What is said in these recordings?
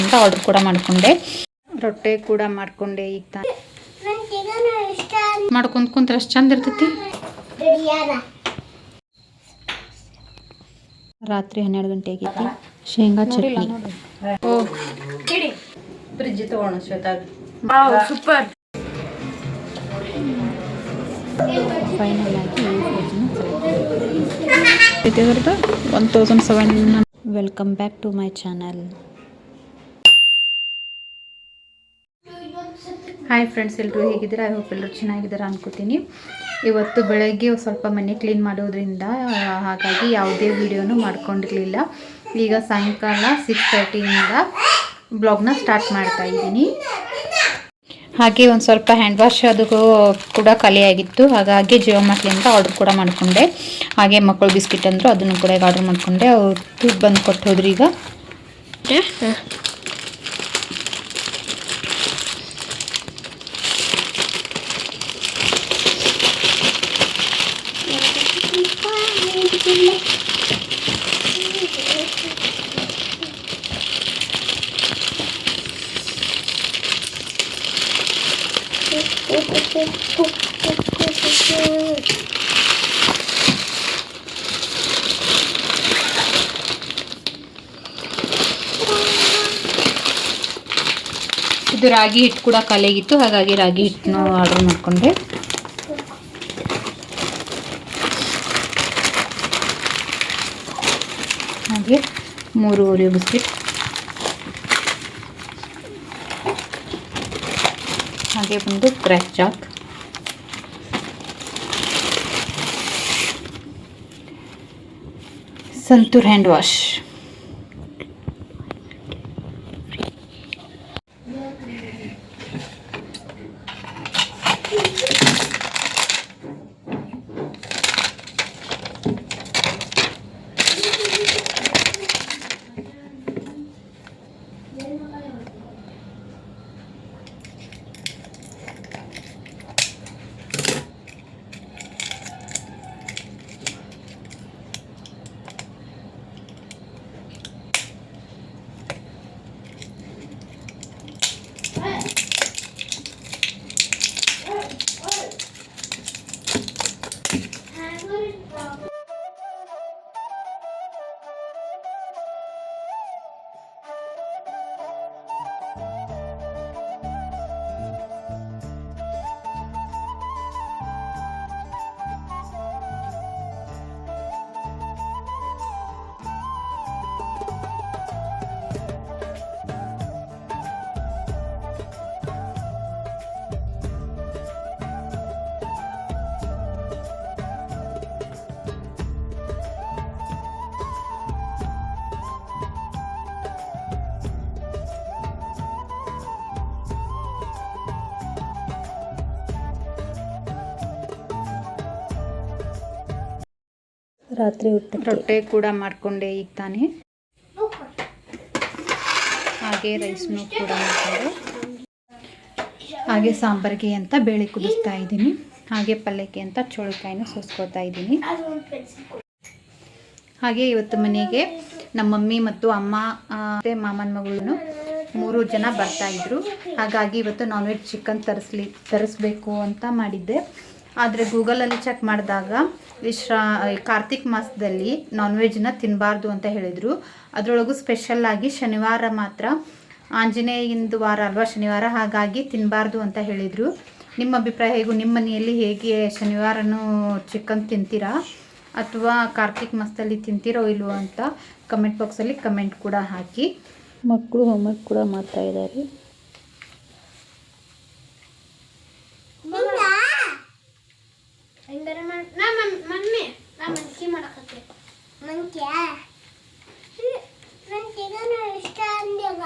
ಅಂತ ಆರ್ಡರ್ ಕೂಡ ಮಾಡಿಕೊಂಡೆ. ರೊಟ್ಟೆ ಕೂಡ ಮಾಡಿಕೊಂಡೆ ಈಗ ಮಾಡ್ಕೊಂತ ಕುಂತ್ರೆ ಅಷ್ಟು ಚಂದ ಇರ್ತೈತಿ. ರಾತ್ರಿ ಹನ್ನೆರಡು ಗಂಟೆ ಆಗೈತಿ. ಶೇಂಗಾ ಚಟ್ನಿ. ಓ. ಫ್ರಿಜ್ ತಗೋಣ ಶ್ವೇತಾ. ಸೂಪರ್. ಫೈನಲ್ ಆಗಿ one thousand seven welcome back to my channel hi friends ಎಲ್ಲರೂ ಹೇಗಿದ್ದೀರಾ? ಐ ಹೋಪ್ ಎಲ್ಲರೂ ಚೆನ್ನಾಗಿದ್ದೀರಾ ಅನ್ಕೋತೀನಿ. ಇವತ್ತು ಬೆಳಗ್ಗೆ ಸ್ವಲ್ಪ ಮನೆ ಕ್ಲೀನ್ ಮಾಡೋದ್ರಿಂದ, ಹಾಗಾಗಿ ಯಾವುದೇ ವಿಡಿಯೋನು ಮಾಡ್ಕೊಂಡಿರಲಿಲ್ಲ. ಈಗ ಸಾಯಂಕಾಲ ಸಿಕ್ಸ್ ತರ್ಟಿಯಿಂದ ಬ್ಲಾಗ್ನ ಸ್ಟಾರ್ಟ್ ಮಾಡ್ತಾ ಇದ್ದೀನಿ. ಹಾಗೆ ಒಂದು ಸ್ವಲ್ಪ ಹ್ಯಾಂಡ್ ವಾಶ್ ಅದು ಕೂಡ ಖಾಲಿಯಾಗಿತ್ತು ಹಾಗಾಗಿ ಜಿಯೋ ಮಾರ್ಟ್ಲಿಂದ ಆರ್ಡರ್ ಕೂಡ ಮಾಡಿಕೊಂಡೆ. ಹಾಗೆ ಮಕ್ಕಳು ಬಿಸ್ಕಿಟ್ ಅಂದರು, ಅದನ್ನು ಕೂಡ ಈಗ ಆರ್ಡರ್ ಮಾಡಿಕೊಂಡೆ. ಅವ್ರು ಬಂದು ಕೊಟ್ಟು ಹೋದ್ರಿ ಈಗ ಇದು ರಾಗಿ ಹಿಟ್ಟು ಕೂಡ ಕಲೆಗಿತ್ತು ಹಾಗಾಗಿ ರಾಗಿ ಹಿಟ್ಟನ್ನು ಆರ್ಡರ್ ಮಾಡ್ಕೊಂಡೆ ಹಾಗೆ ಮೂರು ಓರಿಯೋ ಬಿಸ್ಕಿಟ್ ಹಾಗೆ ಬಂದು crack chalk Santoor hand wash ರಾತ್ರಿ ಊಟ ರೊಟ್ಟೆ ಕೂಡ ಮಾಡಿಕೊಂಡೆ ಈಗ ತಾನೇ. ಹಾಗೆ ರೈಸ್ನು ಕೂಡ ಮಾಡಿಕೊಂಡೆ. ಹಾಗೆ ಸಾಂಬಾರಿಗೆ ಅಂತ ಬೇಳೆ ಕುದಿಸ್ತಾ ಇದ್ದೀನಿ. ಹಾಗೆ ಪಲ್ಯಕ್ಕೆ ಅಂತ ಚೋಳಿಕಾಯಿನ ಸೋಸ್ಕೊತಾ ಇದ್ದೀನಿ. ಹಾಗೆ ಇವತ್ತು ಮನೆಗೆ ನಮ್ಮ ಮಮ್ಮಿ ಮತ್ತು ಅಮ್ಮ ಮತ್ತೆ ಮಾಮನ ಮಗಳು ಮೂರು ಜನ ಬರ್ತಾ ಇದ್ರು. ಹಾಗಾಗಿ ಇವತ್ತು ನಾನ್ ವೆಜ್ ಚಿಕನ್ ತರಿಸ್ಲಿ, ತರಿಸ್ಬೇಕು ಅಂತ ಮಾಡಿದ್ದೆ. ಆದರೆ ಗೂಗಲಲ್ಲಿ ಚೆಕ್ ಮಾಡಿದಾಗ, ವಿಶ್ರಾ ಕಾರ್ತಿಕ್ ಮಾಸದಲ್ಲಿ ನಾನ್ ವೆಜ್ನ ತಿನ್ನಬಾರ್ದು ಅಂತ ಹೇಳಿದರು. ಅದರೊಳಗೂ ಸ್ಪೆಷಲ್ಲಾಗಿ ಶನಿವಾರ ಮಾತ್ರ ಆಂಜನೇಯಿಂದ ವಾರ ಅಲ್ವಾ, ಶನಿವಾರ ಹಾಗಾಗಿ ತಿನ್ನಬಾರ್ದು ಅಂತ ಹೇಳಿದರು. ನಿಮ್ಮ ಅಭಿಪ್ರಾಯ ಹೇಗೂ ನಿಮ್ಮ ಮನೆಯಲ್ಲಿ ಹೇಗೆ ಶನಿವಾರನೂ ಚಿಕನ್ ತಿಂತೀರಾ ಅಥವಾ ಕಾರ್ತಿಕ್ ಮಾಸದಲ್ಲಿ ತಿಂತೀರೋ ಇಲ್ವೋ ಅಂತ ಕಮೆಂಟ್ ಬಾಕ್ಸಲ್ಲಿ ಕಮೆಂಟ್ ಕೂಡ ಹಾಕಿ. ಮಕ್ಕಳು ಹೋಮ್ವರ್ಕ್ ಕೂಡ ಮಾಡ್ತಾ ಇದ್ದಾರೆ. ಹೆಂಗಾರ ಮಾಡ್ ನಾ ಮಮ್- ಮಮ್ಮಿ ನಾ ಮಂಕಿ ಮಾಡಕತ್ತೆ ಮಂಕ್ಯ? ಇಷ್ಟ ಅಂದ್ಯಾಗ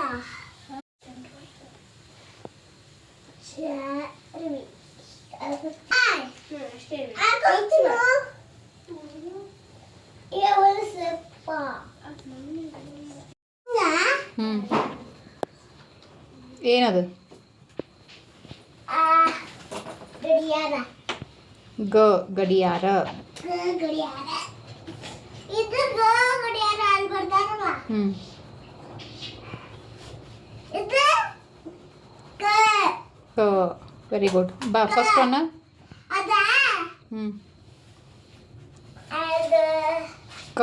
ಸರಿ ಅಷ್ಟೇ ಹ್ಞೂ ಏನದು? ಗಡಿಯಾರ. க ಗಡಿಯಾರ ಇದು ಗ ಗಡಿಯಾರ ಅಲ್ಲಿ ಬರ್ತಾನವ ಹ್ಮ್ ಇದು ಕ ಕ ವೆರಿ ಗುಡ್ ಬಾ ಫಸ್ಟ್ ಒನ್ ಅದ ಹ್ಮ್ ಕ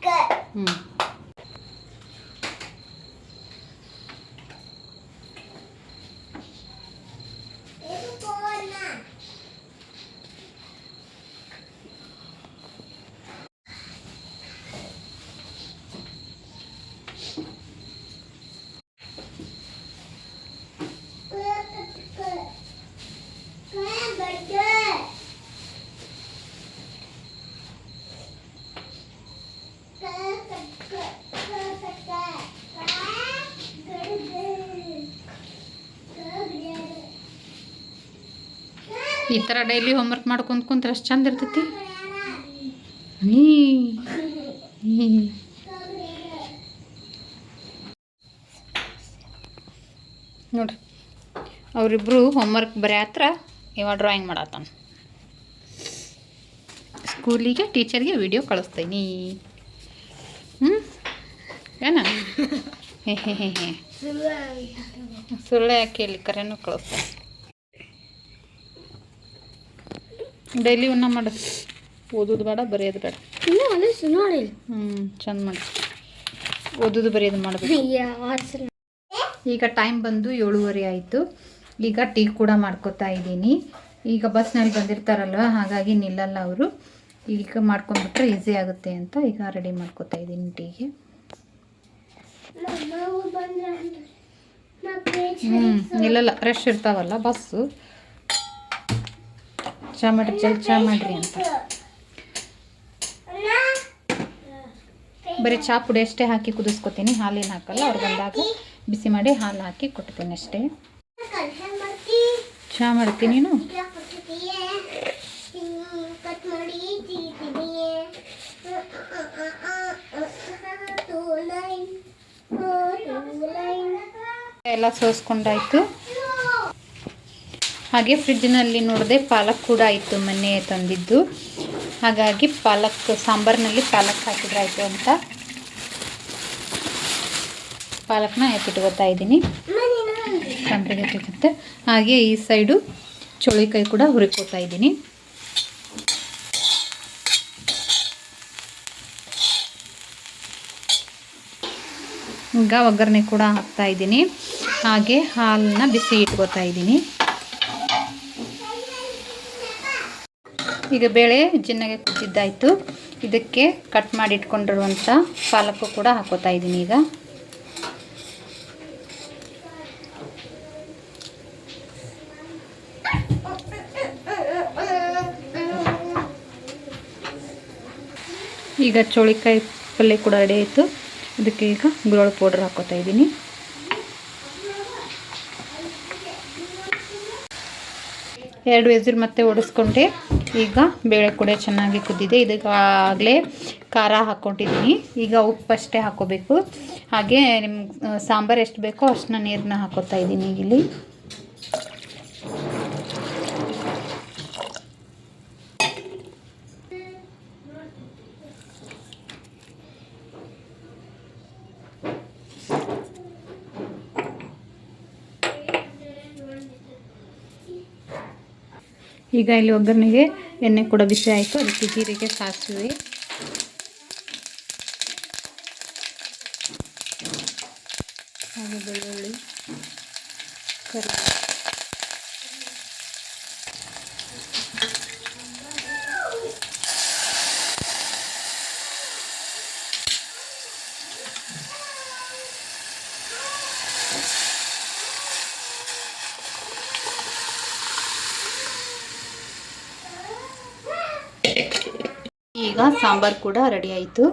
ಕ ಹ್ಮ್ ಈ ಥರ ಡೈಲಿ ಹೋಮ್ವರ್ಕ್ ಮಾಡ್ಕೊಂತ ಕುಂತ್ರೆ ಎಷ್ಟು ಚಂದ ಇರ್ತೈತಿ. ನೋಡ್ರಿ ಅವರಿಬ್ಬರು ಹೋಮ್ವರ್ಕ್ ಬರೆಯತ್ರ ಇವ ಡ್ರಾಯಿಂಗ್ ಮಾಡತ್ತಾನ ಸ್ಕೂಲಿಗೆ ಟೀಚರ್ಗೆ ವಿಡಿಯೋ ಕಳಿಸ್ತೀನಿ. ಹ್ಞೂ ಏನ? ಹೇ ಹೇ ಹೇ ಹೇ. ಸುಳ್ಳು ಯಾಕೆ ಹೇಳಿ ಕರೆನೂ ಕಳಿಸ್ತಾನೆ. ಡೈಲಿ ಉನ್ನ ಮಾಡು. ಓದೋದು ಬೇಡ ಬರೆಯೋದು ಬೇಡ. ನೋಡಿ. ಹ್ಞೂ ಚಂದ ಮಾಡಿ. ಓದೋದು ಬರೆಯೋದು ಮಾಡಬೇಕು. ಈಗ ಟೈಮ್ ಬಂದು ಏಳುವರೆ ಆಯಿತು. ಈಗ ಟೀ ಕೂಡ ಮಾಡ್ಕೋತಾ ಇದ್ದೀನಿ. ಈಗ ಬಸ್ನಲ್ಲಿ ಬಂದಿರ್ತಾರಲ್ವ ಹಾಗಾಗಿ ನಿಲ್ಲಲ್ಲ ಅವರು. ಈಗ ಮಾಡ್ಕೊಂಡ್ಬಿಟ್ರೆ ಈಸಿ ಆಗುತ್ತೆ ಅಂತ ಈಗ ರೆಡಿ ಮಾಡ್ಕೋತಾ ಇದ್ದೀನಿ ಟೀಗೆ. ಹ್ಞೂ ನಿಲ್ಲಲ್ಲ ರಶ್ ಇರ್ತಾವಲ್ಲ ಬಸ್ಸು ಚಾ ಮಾಡ್ರಿ ಜಲ್ ಚಾ ಮಾಡ್ರಿ ಅಂತ. ಬರೀ ಚಾ ಪುಡಿ ಅಷ್ಟೇ ಹಾಕಿ ಕುದಿಸ್ಕೊತೀನಿ. ಹಾಲೇನು ಹಾಕಲ್ಲ, ಅವ್ರು ಬಂದಾಗ ಬಿಸಿ ಮಾಡಿ ಹಾಲು ಹಾಕಿ ಕೊಡ್ತೀನಿ ಅಷ್ಟೇ. ಚಾ ಮಾಡ್ತೀನಿ ನೀನು? ಎಲ್ಲ ಸೋಸ್ಕೊಂಡಾಯ್ತು. ಹಾಗೆ ಫ್ರಿಡ್ಜ್ನಲ್ಲಿ ನೋಡಿದೆ ಪಾಲಕ್ ಕೂಡ ಇತ್ತು ಮೊನ್ನೆ ತಂದಿದ್ದು. ಹಾಗಾಗಿ ಪಾಲಕ್, ಸಾಂಬಾರಿನಲ್ಲಿ ಪಾಲಕ್ ಹಾಕಿದ್ರಾಯಿತು ಅಂತ. ಪಾಲಕ್ನ ಎತ್ತಿಟ್ಕೋತಾ ಇದ್ದೀನಿ. ಸಾಂಬಾರಿಗೆ ಸಿಗುತ್ತೆ ಹಾಗೆ ಈ ಸೈಡು ಚೋಳಿಕಾಯಿ ಕೂಡ ಹುರಿಕೋತಾ ಇದ್ದೀನಿ. ಈಗ ಒಗ್ಗರಣೆ ಕೂಡ ಹಾಕ್ತಾ ಇದ್ದೀನಿ. ಹಾಗೆ ಹಾಲನ್ನ ಬಿಸಿ ಇಟ್ಕೋತಾ ಇದ್ದೀನಿ. ಈಗ ಬೇಳೆ ಜಿನ್ನಗೆ ಕುದ್ದಿದ್ದಾಯಿತು ಇದಕ್ಕೆ ಕಟ್ ಮಾಡಿ ಇಟ್ಕೊಂಡಿರುವಂಥ ಪಾಲಕ್ಕು ಕೂಡ ಹಾಕೋತಾ ಇದ್ದೀನಿ ಈಗ. ಈಗ ಚೋಳಿಕಾಯಿ ಪಲ್ಯ ಕೂಡ ರೆಡಿ ಆಯಿತು. ಇದಕ್ಕೆ ಈಗ ಗುರೋಳು ಪೌಡ್ರ್ ಹಾಕೋತಾ ಇದ್ದೀನಿ. ಎರಡು ವೆಜಿಲ್ ಮತ್ತೆ ಓಡಿಸ್ಕೊಂಡೆ. ಈಗ ಬೇಳೆ ಕೂಡ ಚೆನ್ನಾಗಿ ಕುದ್ದಿದೆ. ಇದಕ್ಕಾಗಲೇ ಖಾರ ಹಾಕ್ಕೊಂಡಿದ್ದೀನಿ ಈಗ ಉಪ್ಪಷ್ಟೇ ಹಾಕೋಬೇಕು ಹಾಗೆ ನಿಮ್ಗೆ ಸಾಂಬಾರು ಎಷ್ಟು ಬೇಕೋ ಅಷ್ಟನ್ನ ನೀರನ್ನ ಹಾಕೋತಾ ಇದ್ದೀನಿ ಇಲ್ಲಿ. ಈಗ ಇಲ್ಲಿ ಒಗ್ಗರಣೆಗೆ ಎಣ್ಣೆ ಕೂಡ ಬಿಸಿ ಆಯಿತು. ಅದಕ್ಕೆ ಜೀರಿಗೆ ಸಾಸಿವೆ. ಈಗ ಸಾಂಬಾರು ಕೂಡ ರೆಡಿ ಆಯಿತು.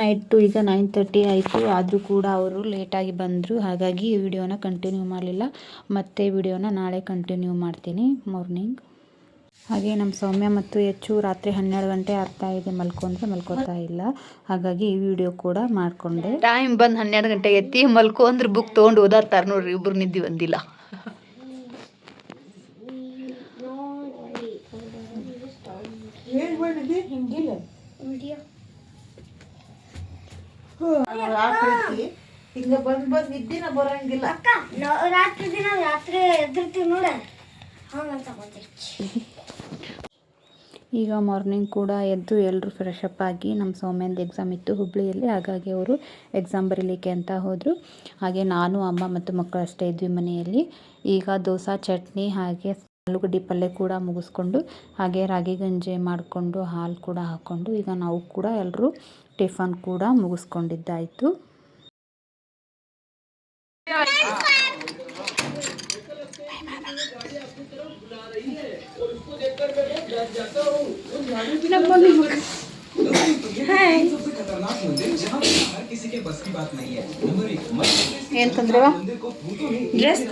ನೈಟು ಈಗ ನೈನ್ ತರ್ಟಿ ಆಯಿತು. ಆದರೂ ಕೂಡ ಅವರು ಲೇಟಾಗಿ ಬಂದರು. ಹಾಗಾಗಿ ಈ ವಿಡಿಯೋನ ಕಂಟಿನ್ಯೂ ಮಾಡಲಿಲ್ಲ. ಮತ್ತೆ ವಿಡಿಯೋನ ನಾಳೆ ಕಂಟಿನ್ಯೂ ಮಾಡ್ತೀನಿ. ಮಾರ್ನಿಂಗ್ ಹಾಗೆ ನಮ್ಮ ಸೌಮ್ಯ ಮತ್ತು ಹೆಚ್ಚು ರಾತ್ರಿ ಹನ್ನೆರಡು ಗಂಟೆ ಆಗ್ತಾ ಇದೆ ಮಲ್ಕೊಂಡ್ರೆ ಮಲ್ಕೋತಾ ಇಲ್ಲ. ಹಾಗಾಗಿ ಈ ವಿಡಿಯೋ ಕೂಡ ಮಾಡಿಕೊಂಡೆ. ಟೈಮ್ ಬಂದು ಹನ್ನೆರಡು ಗಂಟೆಗೆ ಎತ್ತಿ ಮಲ್ಕೊಂಡ್ರೆ ಬುಕ್ ತೊಗೊಂಡು ಓದಾಡ್ತಾರೆ ನೋಡ್ರಿ ಇಬ್ಬರು ನಿದ್ದೆ ಬಂದಿಲ್ಲ. ವಿಡಿಯೋ ಹಿಂಗ ಬಂದ್ ಬಂದ್ ನಿದ್ದಿನ ಬರಂಗಿಲ್ಲ. ಅಕ್ಕ ನಾವು ರಾತ್ರಿ ದಿನ ರಾತ್ರಿ ಎದ್ದಿರ್ತೀವಿ ನೋಡ. ಹಂಗಂತ ತಗೊಂತೈತಿ ಈಗ ಮಾರ್ನಿಂಗ್ ಕೂಡ ಎದ್ದು ಎಲ್ಲರೂ ಫ್ರೆಶ್ ಅಪ್ ಆಗಿ ನಮ್ಮ ಸೌಮ್ಯಂದು ಎಕ್ಸಾಮ್ ಇತ್ತು ಹುಬ್ಳಿಯಲ್ಲಿ. ಹಾಗಾಗಿ ಅವರು ಎಕ್ಸಾಮ್ ಬರೀಲಿಕ್ಕೆ ಅಂತ ಹೋದರು. ಹಾಗೆ ನಾನು ಅಮ್ಮ ಮತ್ತು ಮಕ್ಕಳು ಅಷ್ಟೇ ಇದ್ವಿ ಮನೆಯಲ್ಲಿ. ಈಗ ದೋಸೆ ಚಟ್ನಿ ಹಾಗೆ ಆಲೂಗಡ್ಡೆ ಪಲ್ಯ ಕೂಡ ಮುಗಿಸ್ಕೊಂಡು, ಹಾಗೆ ರಾಗಿ ಗಂಜಿ ಮಾಡಿಕೊಂಡು, ಹಾಲು ಕೂಡ ಹಾಕ್ಕೊಂಡು ಈಗ ನಾವು ಕೂಡ ಎಲ್ಲರೂ ಟಿಫನ್ ಕೂಡ ಮುಗಿಸ್ಕೊಂಡಿದ್ದಾಯಿತು. ಏನು ತಂದ್ರವ ಡ್ರೆಸ್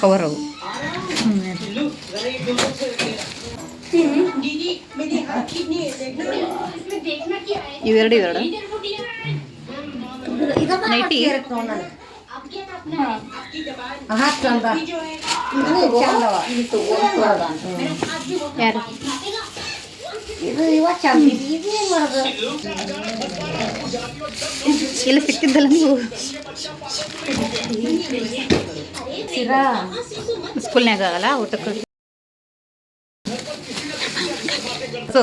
ಕವರ್ ಅವು ಇವೆರಡು ಇವೆರಡು. ನೈಟಿ ಯಾರು? ಇದು ಚಂದ. ಮಾಡೋದು? ಎಲ್ಲ ಸಿಕ್ತಿದ್ದಲ್ಲ ನೀವು. ಸ್ಕೂಲ್ನಾಗ ಆಗಲ್ಲ ಊಟಕ್ಕೆ ಸೊ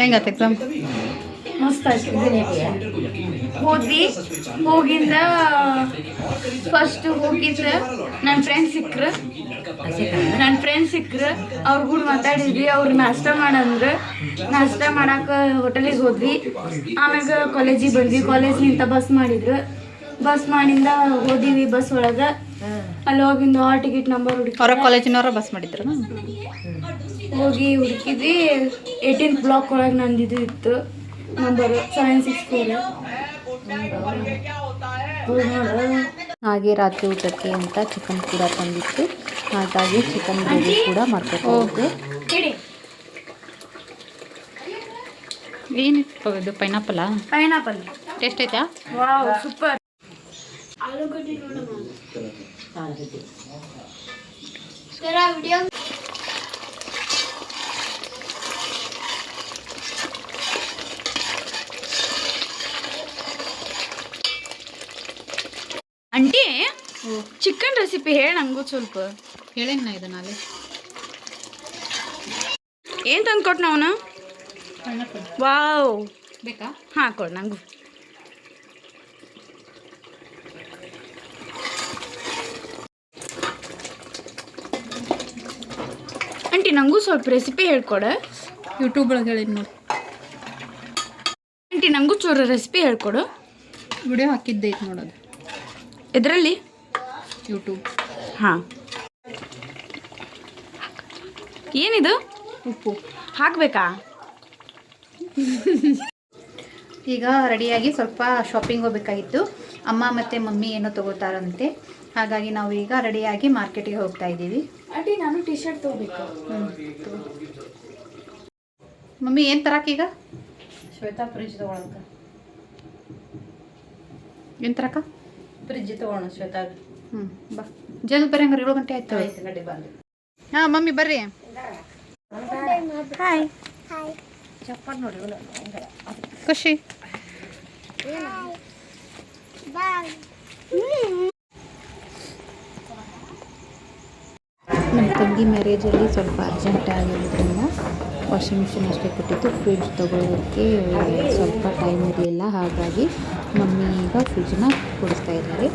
ಹೆಂಗತ್ತೆ ಎಕ್ಸಾಮ್ ಮಸ್ತ್ ಆಯ್ತು ಹೋದ್ವಿ ಹೋಗಿಂದ ಫಸ್ಟ್ ಹೋಗಿದ್ರ ನನ್ನ ಫ್ರೆಂಡ್ ಸಿಕ್ಕರು ನನ್ನ ಫ್ರೆಂಡ್ ಸಿಕ್ಕರು ಅವ್ರ ಕೂಡ ಮಾತಾಡಿದ್ವಿ ಅವ್ರು ನಾಷ್ಟ ಮಾಡಂದ್ರು. ನಾಷ್ಟ ಮಾಡಾಕ ಹೋಟೆಲಿಗೆ ಹೋದ್ವಿ. ಆಮ್ಯಾಗ ಕಾಲೇಜಿಗೆ ಬಂದ್ವಿ ಕಾಲೇಜ್ನಿಂದ ಬಸ್ ಮಾಡಿದ್ರು. ಬಸ್ ಮಾಡಿಂದ ಹೋದಿವಿ ಬಸ್ ಒಳಗೆ. ಅಲ್ಲಿ ಹೋಗಿ ಹಾಲ್ ಟಿಕೆಟ್ ನಂಬರ್ ಹುಡುಕಿ ಅವರ ಕಾಲೇಜಿನವ್ರ ಬಸ್ ಮಾಡಿದ್ರು. ಹೋಗಿ ಹುಡುಕಿದ್ವಿ. ಏಯ್ಟೀನ್ ಬ್ಲಾಕ್ ಒಳಗೆ ನಂದು ಇದು ಇತ್ತು. ನಂಬರ್ ಸೆವೆನ್ ಸಿಕ್ಸ್ ಫೋರ್ ಹಾಗೆ ರಾತ್ರಿ ಊಟಕ್ಕೆ ಅಂತ ಚಿಕನ್ ಕೂಡ ತಂದಿತ್ತು. ಹಾಗಾಗಿ ಚಿಕನ್ ಬಿರಿಯಾನಿ ಕೂಡ ಮಾಡ್ಕೋಬಹುದು ಏನಿತ್ತು ಇದು ಪೈನಾಪಲಾ ಪೈನಾಪಲ್ ಟೇಸ್ಟ್ ಐತಾ ವಾವ್ ಸೂಪರ್ ಆಲೂಗಡ್ಡೆ ವಿಡಿಯೋ ಆಂಟಿ ಚಿಕನ್ ರೆಸಿಪಿ ಹೇಳಿ ನಂಗೂ ಸ್ವಲ್ಪ. ಹೇಳೇನ ಇದನ್ನ ನಾಳೆ ಏನು ತಂದು ಕೊಟ್ಟು ನಾವು ವಾವ್ ಬೇಕಾ? ಹಾಂ ಕೊಡು ನಂಗೂ. ಆಂಟಿ ನಂಗೂ ಸ್ವಲ್ಪ ರೆಸಿಪಿ ಹೇಳ್ಕೊಡ. ಯೂಟ್ಯೂಬ್ ಒಳಗೆ ಹೇಳಿದ್ ನೋಡಿ. ಆಂಟಿ ನಂಗೂ ಚೂರು ರೆಸಿಪಿ ಹೇಳ್ಕೊಡು. ವಿಡಿಯೋ ಹಾಕಿದ್ದೆ ಐತೆ ನೋಡೋದು ಇದರಲ್ಲಿ ಯೂಟ್ಯೂಬ್ ಹಾಂ. ಏನಿದು? ಉಪ್ಪು. ಹಾಕಬೇಕಾ? ಈಗ ರೆಡಿಯಾಗಿ ಸ್ವಲ್ಪ ಶಾಪಿಂಗ್ ಹೋಗ್ಬೇಕಾಗಿತ್ತು. ಅಮ್ಮ ಮತ್ತು ಮಮ್ಮಿ ಏನೋ ತಗೋತಾರಂತೆ. ಹಾಗಾಗಿ ನಾವು ಈಗ ರೆಡಿಯಾಗಿ ಮಾರ್ಕೆಟಿಗೆ ಹೋಗ್ತಾ ಇದ್ದೀವಿ. ಆಂಟಿ ನಾನು ಟಿ ಶರ್ಟ್ ತೊಗೋಬೇಕು ಮಮ್ಮಿ ಏನು ತರಕೀಗ ಶ್ವೇತಾ ಫ್ರಿಜ್ ತಗೊಳಕ ಏನು ತರಕ? ಫ್ರಿಜ್ ತಗೊಳ ಶ್ವೇತಾ ಹ್ಞೂ ಬಾ. ಜಲ್ದಿ ಬರ್ರಿ ಹಂಗಾರೆ ಏಳು ಗಂಟೆ ಆಯ್ತು. ಆಯ್ತು ಬಂದು. ಹಾಂ ಮಮ್ಮಿ ಬರ್ರಿ. ಹಾಯ್ ಚಪ್ಪಲ್ ನೋಡಿ. ಖುಷಿ. ಬಾಯ್ ನಮ್ಮ ತಂಗಿ ಮ್ಯಾರೇಜಲ್ಲಿ ಸ್ವಲ್ಪ ಅರ್ಜೆಂಟ್ ಆಗಿರೋದ್ರಿಂದ ವಾಷಿಂಗ್ ಮಿಷಿನ್ ಅಷ್ಟೇ ಕೊಟ್ಟಿತ್ತು. ಫ್ರಿಡ್ಜ್ ತೊಗೊಳೋದಕ್ಕೆ ಸ್ವಲ್ಪ ಟೈಮ್ ಇರಲಿಲ್ಲ. ಹಾಗಾಗಿ ಮಮ್ಮಿ ಈಗ ಫ್ರಿಡ್ಜ್ನ ಕೊಡಿಸ್ತಾ ಇದ್ದಾರೆ.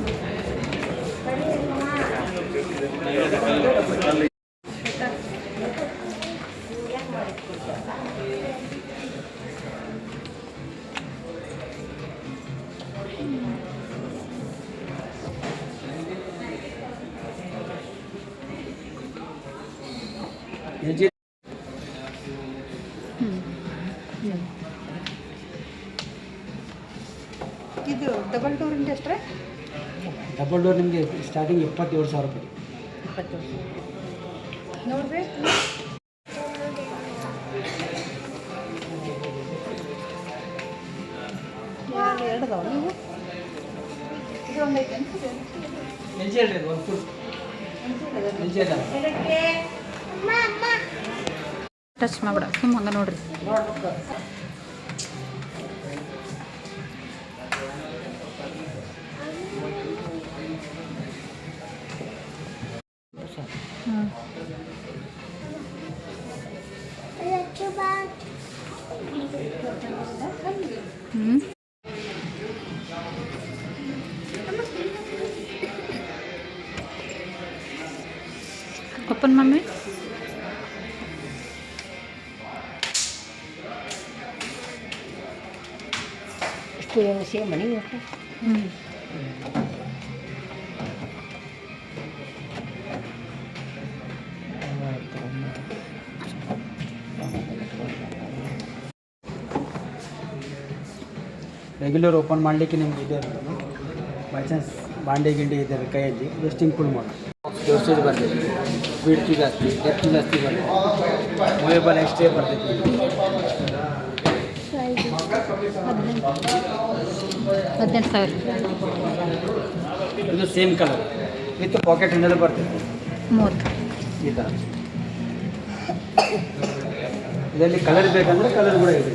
ಡಬಲ್ ಡೋರ್ ನಿಮಗೆ ಸ್ಟಾರ್ಟಿಂಗ್ ಇಪ್ಪತ್ತೇಳು ಸಾವಿರ ರೂಪಾಯಿ. ಎಲ್ ಜಿ ಹೇಳ್ರಿ ಒಂದು ಫುಲ್ ಎಲ್ ಜಿ ಅದ. ಟಚ್ ಮಾಡ್ಬಿಡ ಸುಮ್ಮ ಹಂಗ ನೋಡ್ರಿ. ಇಷ್ಟು ಸೇಮ್ ಮನೆ ಒಟ್ಟು ಹ್ಞೂ ರೆಗ್ಯುಲರ್ ಓಪನ್ ಮಾಡಲಿಕ್ಕೆ ನಿಮ್ಗೆ ಇದೆ ಬೈ ಚಾನ್ಸ್ ಬಾಂಡೆ ಗಿಂಡಿ ಇದೆ ಕೈಯಲ್ಲಿ ಜಸ್ಟ್ ಹಿಂಗೆ ಫುಲ್ ಮಾಡಿ ಡೋಸೇಜ್ ಬರ್ತೈತಿ ಬಿಡ್ತಿ ಜಾಸ್ತಿ ಡೆಪ್ತ್ ಜಾಸ್ತಿ ಬರ್ತೈತಿ ಮೂವೇಬಲ್ ಎಕ್ಸ್ಟ್ರೇ ಬರ್ತೈತಿ ಹದಿನೆಂಟು ಸಾವಿರ ಇದು same colour with pocket handle ಬರ್ತೈತಿ ಮೂವತ್ತು ಈ ಥರ ಇದರಲ್ಲಿ ಕಲರ್ ಬೇಕಂದ್ರೆ ಕಲರ್ ಕೂಡ ಇದೆ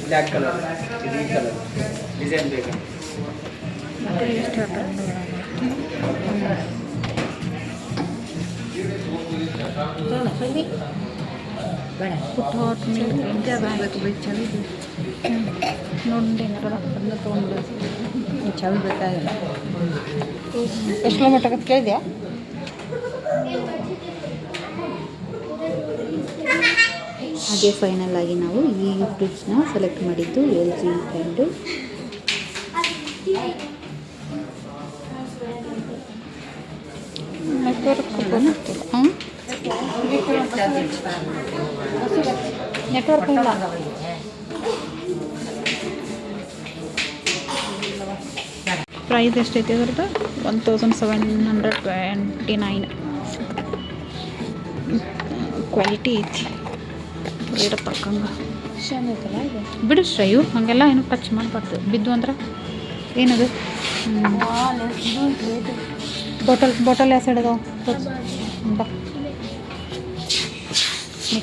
ಬ್ಲ್ಯಾಕ್ ಕಲರ್ ಇದು ಈ ಕಲರ್ ಡಿಸೈನ್ ಬೇಕಂದ್ರೆ ಎಷ್ಟು ಹೇಳ್ತಾರೆ ಬೇಡ ಪುಟ್ಟು ಹಾಟ್ ನೋಡಿ ತೊಗೊಂಡು ಚಳಿ ಬೇಕಾಗಿಲ್ಲ ಎಷ್ಟು ಕಿಲೋಮೀಟರ್ ಆಗತ್ತೆ ಕೇಳಿದ್ಯಾ? ಹಾಗೆ ಫೈನಲ್ ಆಗಿ ನಾವು ಈ ಫ್ರಿಡ್ಜ್ನ ಸೆಲೆಕ್ಟ್ ಮಾಡಿದ್ದು ಎಲ್ ಜಿ ಬ್ರ್ಯಾಂಡು ನೆಟ್ವರ್ಕ್ ಇಲ್ಲ. ಪ್ರೈಸ್ ಎಷ್ಟೈತಿ ಅದ್ರದ್ದು? One thousand seven hundred twenty nine quality ಐತಿ. ರೇಟ್ ತಕ್ಕಂಗೆ ಬಿಡು ಶ್ರೇಯು, ಹಾಗೆಲ್ಲ ಏನು ಟಚ್ ಮಾಡಬಾರ್ದು. ಬಿದ್ದು ಅಂದ್ರೆ ಏನದು? ಬಾಟಲ್ ಬಾಟಲ್ ಯಾವ ಸೈಡ್ ಅದಾವ ಬಾ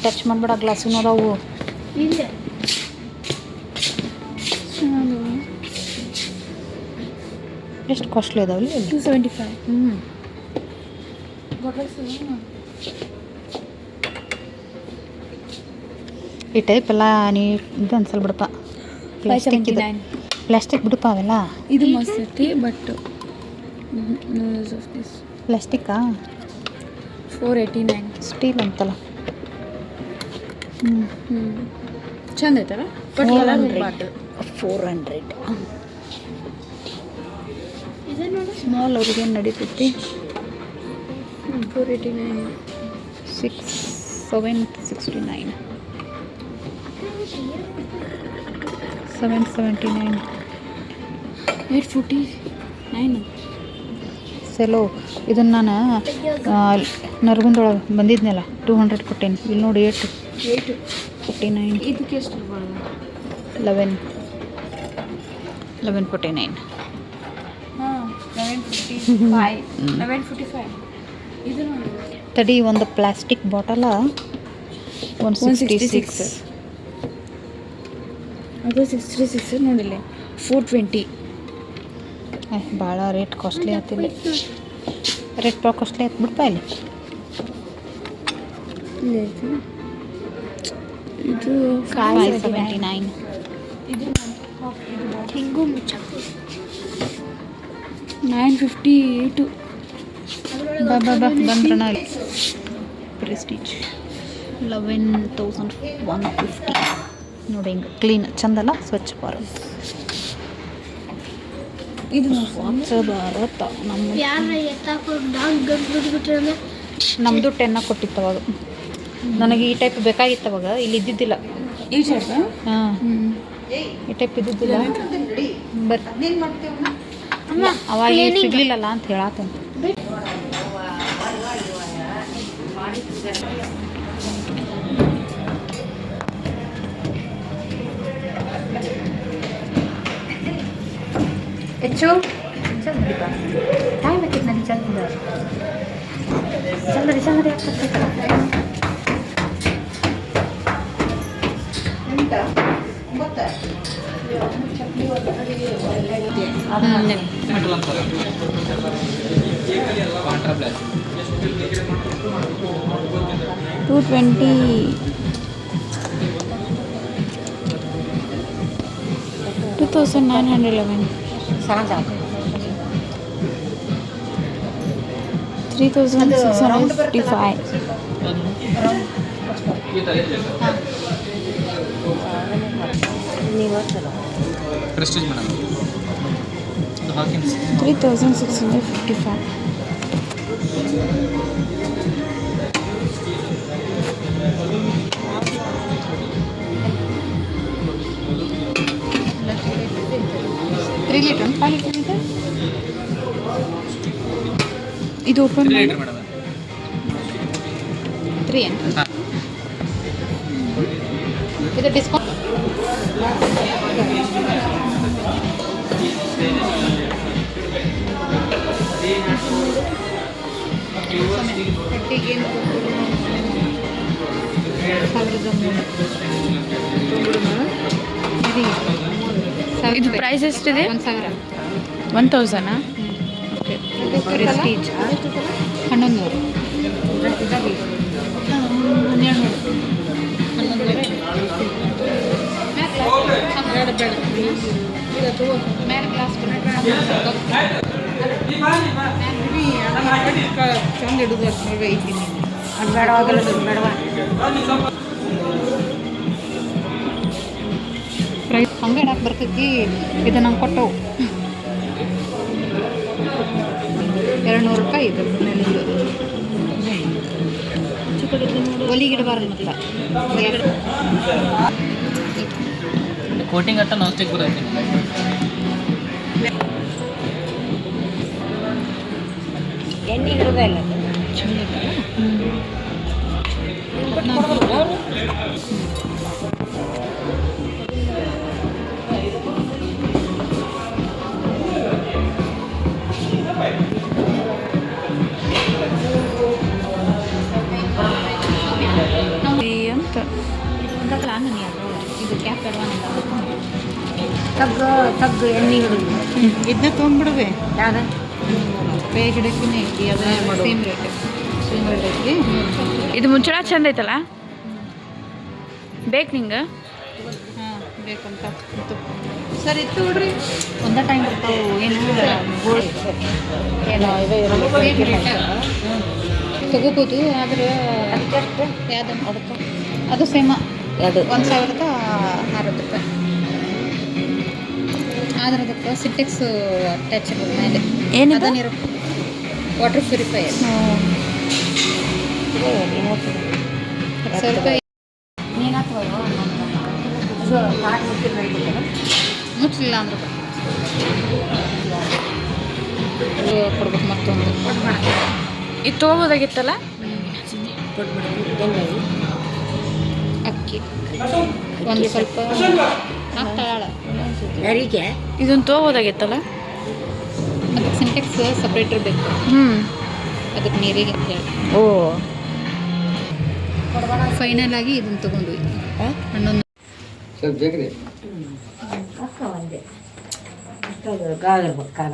ಟಚ್ ಮಾಡಿಬಿಡ ಗ್ಲಾಸಿನ ಅದಾವು ಎಷ್ಟು ಕಾಸ್ಟ್ಲಿ ಅದಾವಲ್ಲಿ ಟೂ ಸೆವೆಂಟಿ ಫೈವ್ ಹ್ಞೂ ಈ ಟೈಪ್ ಎಲ್ಲ ನೀ ಇದು ಅನ್ಸಲ್ ಬಿಡಪ್ಪ. ಪ್ಲಾಸ್ಟಿಕ್ ಇದು. ಪ್ಲಾಸ್ಟಿಕ್ ಬಿಡಪ್ಪ ಅವೆಲ್ಲ? ಇದು ಮಸ್ತ್ but no use of this ಪ್ಲಾಸ್ಟಿಕ್ಕಾ four eighty nine steel ಅಂತಲ್ಲ. ಹ್ಞೂ ಹ್ಞೂ ಚಂದ ಐತಲ್ಲ? Colour hundred. Four hundred small ಅವ್ರಿಗೆ ನಡೀತೈತಿ? Four eighty nine six seven sixty nine seven seventy nine eight forty nine Cello ಇದನ್ನು ನಾನು ನರಗುಂದೊಳಗೆ ಬಂದಿದ್ನಲ್ಲ ಟೂ ಹಂಡ್ರೆಡ್ ಕೊಟ್ಟೇನಿ. ಇಲ್ಲಿ ನೋಡಿ ಏಟ್ ಏಯ್ಟ್ ಫೋರ್ಟಿ ನೈನ್ ಇದಕ್ಕೆ ಎಷ್ಟು ಲೆವೆನ್ ಲೆವೆನ್ ಫೋರ್ಟಿ ನೈನ್ ಹಾಂ eleven fifty five eleven fifty five ಇದು ನೋಡಿ ತಡಿ ಒಂದು ಪ್ಲಾಸ್ಟಿಕ್ ಬಾಟಲ ಒನ್ ಸಿಕ್ಸ್ಟಿ 166. ಸಿಕ್ಸ್ ಅದು ಸಿಕ್ಸ್ಟಿ ಸಿಕ್ಸ್ ನೋಡಿಲ್ಲ ಫೋರ್ ಟ್ವೆಂಟಿ ಭಾಳ ರೇಟ್ ಕಾಸ್ಟ್ಲಿ ಆಗ್ತಿಲ್ಲ ರೇಟ್ ಭಾಳ ಕಾಸ್ಟ್ಲಿ ಆಯ್ತು ಬಿಡ್ಪ ಇಲ್ಲಿ. ಇಲ್ಲ ಇದು ಫೈವ್ ಸೆವೆಂಟಿ ನೈನ್ ಹಿಂಗೂ ಮುಚ್ಚ ನೈನ್ ಫಿಫ್ಟಿ ಏಯ್ಟು ಬಾ ಬಾ ಬಾ ಬಂದ್ರಣ Prestige. Eleven thousand one fifty. ನೋಡಿ ಹಿಂಗೆ ಕ್ಲೀನ್ ಚಂದಲ್ಲ ಸ್ವಚ್ಛ ಭಾರತ್. ಇದು ಸ್ವಚ್ಛ ಭಾರತ. ನಮ್ಮ ನಮ್ಮದು ಟೆನ್ನ ಕೊಟ್ಟಿತ್ತು ಅವಾಗ. ನನಗೆ ಈ ಟೈಪ್ ಬೇಕಾಗಿತ್ತು ಅವಾಗ. ಇಲ್ಲಿ ಇದ್ದಿದ್ದಿಲ್ಲ. ಈ ಶರ್ಟ್ ಹಾಂ. ಈ ಟೈಪ್ ಇದ್ದಿದ್ದಿಲ್ಲ. ಬರ್ರಿ ಅವಾಗ ಏನ್ ಸಿಗ್ಲಿಲ್ಲಲ್ಲ ಅಂತ ಹೇಳತ್ತಂತ ಹೆಚ್ಚು? ಚಂದ ಬಿಡಿಪ ಟೈಮ್ ಆಯ್ತು ನನಗೆ ಚಂದ ಚಂದ ಚಂದ ಆಗ್ತದೆ two twenty two thousand nine hundred eleven three thousand six hundred fifty five Prestige madam ಅದು Hawkins three thousand six hundred fifty five three litre five litre ಇದೆ ಇದು ಓಪನ್ ಲೀಟರ್ ಮೇಡಮ್ ತ್ರೀ ಏನು? ಹಾಂ. ಇದು ಡಿಸ್ಕೌಂಟ್ ಇದು price ಎಷ್ಟಿದೆ? ಒಂದು ಸಾವಿರ. ಒನ್ ತೌಸಂಡಾ ಪ್ರೆಸ್ಟೀಜ್ ಹನ್ನೊಂದು ನೂರು ಹನ್ನೆರಡು ನೂರು ಹನ್ನೊಂದು. ಬೇಡ ಬೇಡ ಮೇಲೆ ಗ್ಲಾಸ್ ಚಂದ ಹಿಡಿದು ಅಷ್ಟ್ರಾಗ ಐತಿ ಹಂಗೆ ಇಡಕ್ಕೆ ಬರ್ತೈತಿ ಇದು ನಂಗೆ ಕೊಟ್ಟವು ಎರಡು ನೂರು ರೂಪಾಯಿ ಇದು ಒಲಿಗಿಡಬಾರ್ದು ಮತ್ತೆ. ಕೋಟಿಂಗ್ ಅಟ್ಟ ನಾನ್ ಸ್ಟಿಕ್ ಬರ್ತೈತಿ ಎಣ್ಣೆ ಅಂತ ತಗ್ಗು ತಗ್ಗು ಎಣ್ಣೆ ಹಿಡಿದು ಇದನ್ನ ತೊಗೊಂಡ್ಬಿಡುವೆ. ಯಾವ್ದು ಪೇ ಗಿಡಕ್ಕೂ ಐತಿ ಅದು ಸೇಮ್ ರೇಟ್ ಸೇಮ್ ರೇಟ್ ಐತಿ ಇದು ಮುಂಚೆ ಚಂದ ಐತಲ್ಲ? ಬೇಕು ನಿಂಗೆ? ಹಾಂ ಬೇಕಂತ ಇತ್ತು ಸರ್ ಇತ್ತು ನೋಡ್ರಿ ಒಂದ ಟೈಮ್ ಬರ್ತಾವೆ ಏನು? ಏನೋ ತಗೋಬೋದು ಆದ್ರೆ ಯಾವ್ದು? ಅದಕ್ಕೆ. ಅದು ಸೇಮ ಅದು. ಒಂದು ಸಾವಿರದ ಅರವತ್ತು ರೂಪಾಯಿ. ಆದ್ರೆ ಅದಕ್ಕೆ ಸಿಟೆಕ್ಸ್ ಟಚ್ ಮೇಲೆ. ಏನಿದೆ? ನೀರು ವಾಟರ್ ಪ್ಯೂರಿಫೈಯರ್ ಸ್ವಲ್ಪ ರೂಪಾಯಿ. ಮುಚ್ಚಲಿಲ್ಲ ಅಂದ್ರೆ ಕೊಡ್ಬೇಕು ಮತ್ತೊಂದು. ಇದು ತೊಗೋಬೋದಾಗಿತ್ತಲ್ಲ? ಅಕ್ಕಿ ಒಂದು ಸ್ವಲ್ಪ ಹಾಕ್ತಾಳ ಯಾರಿಗೆ? ಇದನ್ನು ತೊಗೋಬೋದಾಗಿತ್ತಲ್ಲ? ಅದಕ್ಕೆ ಸಿಂಟೆಕ್ಸ್ ಸಪ್ರೇಟ್ ಇರಬೇಕು. ಹ್ಞೂ ಅದಕ್ಕೆ ನೀರಿಗೆ ಅಂತೇಳಿ ಓ. ಫೈನಲ್ ಆಗಿ ಇದನ್ನು ತಗೊಂಡ್ವಿ. ಹನ್ನೊಂದು. ಸ್ವಲ್ಪ ಬೇಕ್ರಿ. ಅಕ್ಕ ಒಂದೇ. ಗಾಗಿರ್ಬೇಕು ಕಾಲ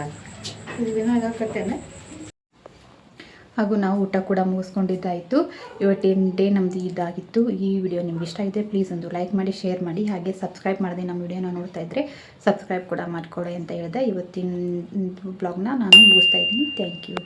ಹಾಗೂ ನಾವು ಊಟ ಕೂಡ ಮುಗಿಸ್ಕೊಂಡಿದ್ದಾಯಿತು. ಇವತ್ತಿನ ಡೇ ನಮ್ಮದು ಇದಾಗಿತ್ತು. ಈ ವಿಡಿಯೋ ನಿಮ್ಗೆ ಇಷ್ಟ ಆಗಿದೆ ಪ್ಲೀಸ್ ಒಂದು ಲೈಕ್ ಮಾಡಿ, ಶೇರ್ ಮಾಡಿ, ಹಾಗೆ ಸಬ್ಸ್ಕ್ರೈಬ್ ಮಾಡಿದೆ ನಮ್ಮ ವಿಡಿಯೋನ ನೋಡ್ತಾ ಇದ್ದರೆ ಸಬ್ಸ್ಕ್ರೈಬ್ ಕೂಡ ಮಾಡಿಕೊಡಿ ಅಂತ ಹೇಳಿದೆ. ಇವತ್ತಿನ ಬ್ಲಾಗ್ನ ನಾನು ಮುಗಿಸ್ತಾ ಇದ್ದೀನಿ. Thank you.